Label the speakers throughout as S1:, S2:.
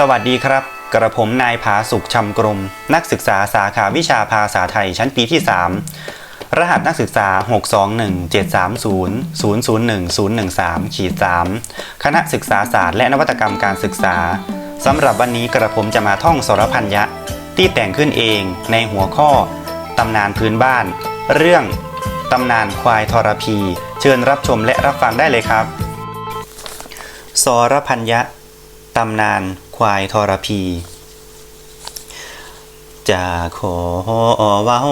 S1: สวัสดีครับ กระผมนายผาสุขชำกรม นักศึกษาสาขาวิชาภาษาไทยชั้นปีที่ 3 รหัสนักศึกษา 621-730-001-013ขีด3คณะศึกษาศาสตร์และนวัตกรรมการศึกษาสำหรับวันนี้กระผมจะมาท่องสรพันยะที่แต่งขึ้นเองในหัวข้อตำนานพื้นบ้าน เรื่องตำนานควายทรพี เชิญรับชมและรับฟังได้เลยครับ สรพันยะ ตำนานควายทรพี จะขอว้า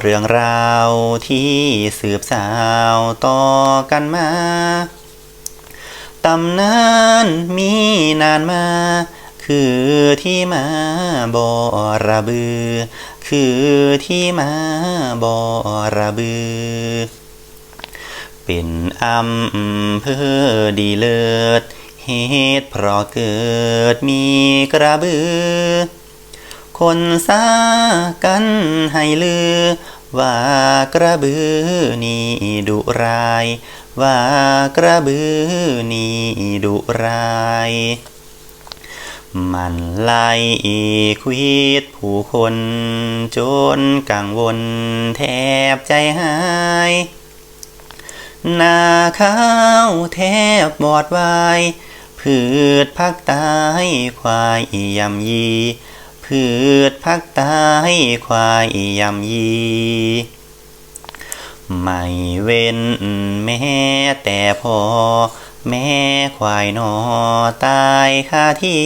S1: เรื่องราวที่สืบสาวต่อกันมา ตำนานมีนานมา คือที่มาบอระบือ คือที่มาบอระบือ เป็นอำเภอดีเลิศ เหตุเพราะเกิดมีกระบือ คนซากันให้ลือ ว่ากระบือนี่ดุร้าย ว่ากระบือนี่ดุร้ายมันไล่ควิดผู้คน จนกังวลแทบใจหาย หน้าข้าวแทบบอดวายพืชพักตายควายยำยี พืชพักตายควายยำยี ไม่เว้นแม้แต่พอ แม่ควายนอตายคาที่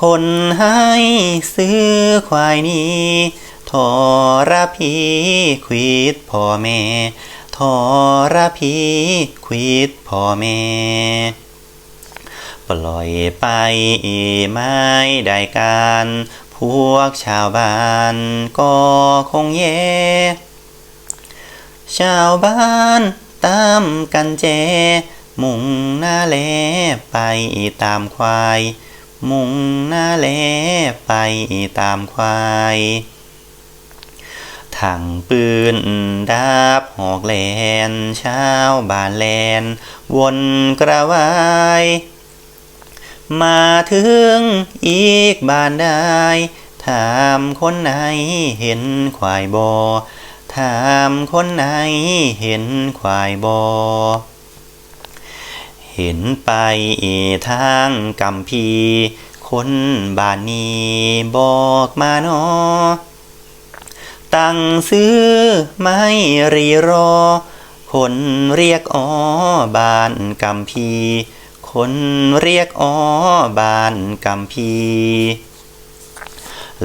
S1: คนให้ซื้อควายนี้ทอระพีควิดพ่อแม่ ทอรพีควิดพ่อแม่ปล่อยไปไม่ได้การ พวกชาวบ้านก็คงแย่ชาวบ้านตามกันแจมุ่งหน้าแลไปตามควาย มุ่งหน้าแลไปตามควาย ถังปืนดาบหอกแลนชาวบ้านแลน วนกระวาย มาถึงอีกบ้านได้ ถามคนไหนเห็นควายบอถามคนไหนเห็นควายบอเห็นไปทางกำพี คนบ้านนี้บอกมาเนอ ตั้งซื้อไม่รีรอ คนเรียกอ๋อบานกำพี คนเรียกอ๋อบานกำพี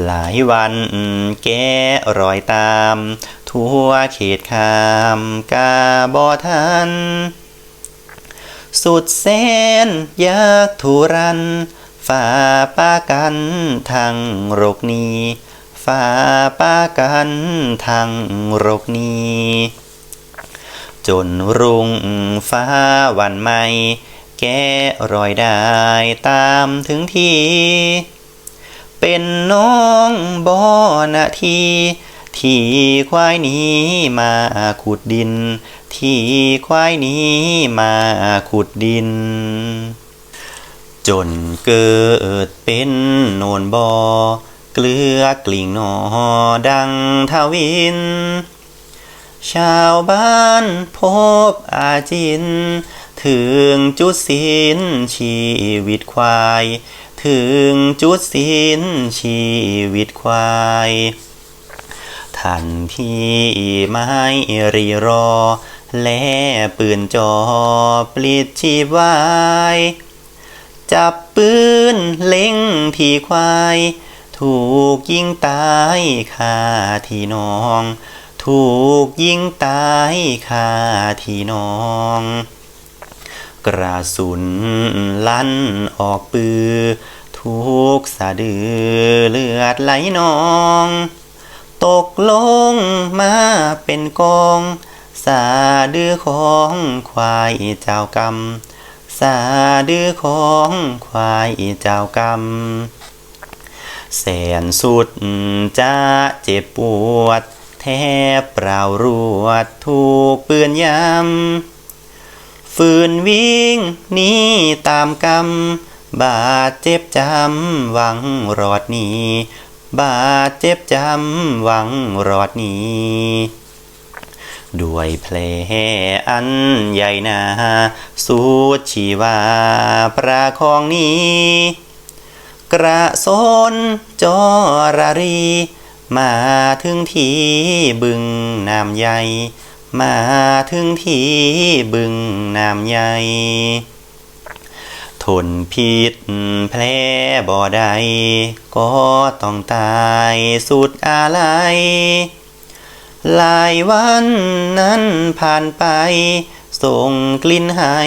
S1: หลายวันแกรอยตาม ทั่วเขตคามกาบอทัน สุดแสนยากทุรัน ฝ่าป้ากันทางโรคนี้ ฝ่าป้ากันทางรคนี้ จนรุ่งฟ้าวันใหม่แกรอยได้ตามถึงที่ เป็นน้องบอนาทีที่ควายนี้มาขุดดิน ที่ควายนี้มาขุดดิน จนเกิดเป็นโนนบอ เกลือกลิ่งหนอดังทวิน ชาวบ้านพบอาจิน ถึงจุดสิ้นชีวิตควาย ถึงจุดสิ้นชีวิตควายทันที่ไม่รีรอ และปืนจอปลิดชีวาย จับปืนเล็งที่ควาย ถูกยิงตายคาที่น้อง ถูกยิงตายคาที่น้อง กระสุนลั่นออกปือทุกสะดือเลือดไหลนอง ตกลงมาเป็นกองสาดือของควายเจ้ากรรม สาดือของควายเจ้ากรรม แสนสุดจะเจ็บปวด แทบเปล่ารวดถูกปืนยำฝืนวิ่งหนีตามกรรม บาดเจ็บจำหวังรอดหนี้บาดเจ็บจำหวังรอดหนี้ด้วยเพลอันใหญ่นา สูดชีวาประคองนี้ กระสนจอรารี มาถึงที่บึงน้ำใหญ่ มาถึงที่บึงน้ำใหญ่ทนพิษแผลบ่ได้ก็ต้องตายสุดอาลัยหลายวันนั้นผ่านไป ส่งกลิ่นให้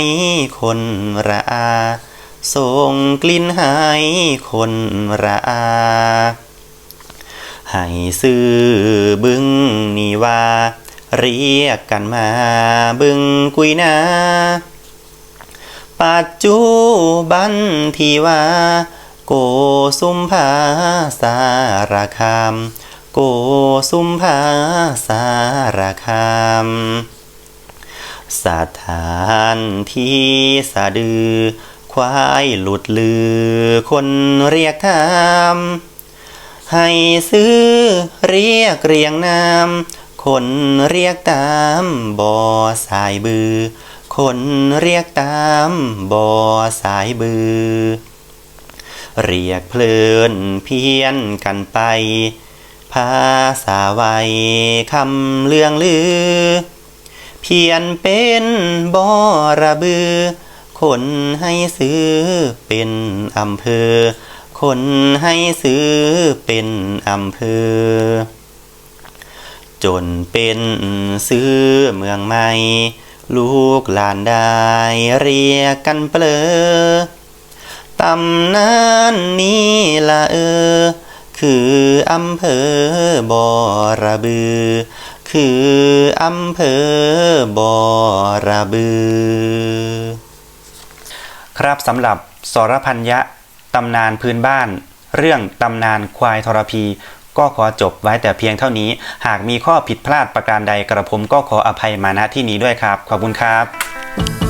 S1: คนระอา ส่งกลิ่นให้คนระอาให้ซื้อบึงนี่ว่า เรียกกันมาบึงกุยนาปัจจุบันที่ว่า โกสุมภาสารคาม โกสุมภาสารคามสถานที่สะดือ ควายหลุดลือคนเรียกทามให้ซื้อเรียกเรียงนามคนเรียกตามบ่อสายบือ คนเรียกตามบ่อสายบือ เรียกเพลินเพี้ยนกันไป ภาษาไวยคำเลืองลือ เพียนเป็นบ่อระบือ คนให้ซื้อเป็นอำเภอ คนให้ซื้อเป็นอำเภอ จนเป็นซื้อเมืองใหม่ ลูกหลานได้เรียกกันเปลอตำนานนี้ละเออ คืออำเภอบอระบือ คืออำเภอบอระบือ ครับสำหรับสรพัญญะตำนานพื้นบ้าน เรื่องตำนานควายทรพี ก็ขอจบไว้แต่เพียงเท่านี้ หากมีข้อผิดพลาดประการใดกระผมก็ขออภัยมาณที่นี้ด้วยครับ ขอบคุณครับ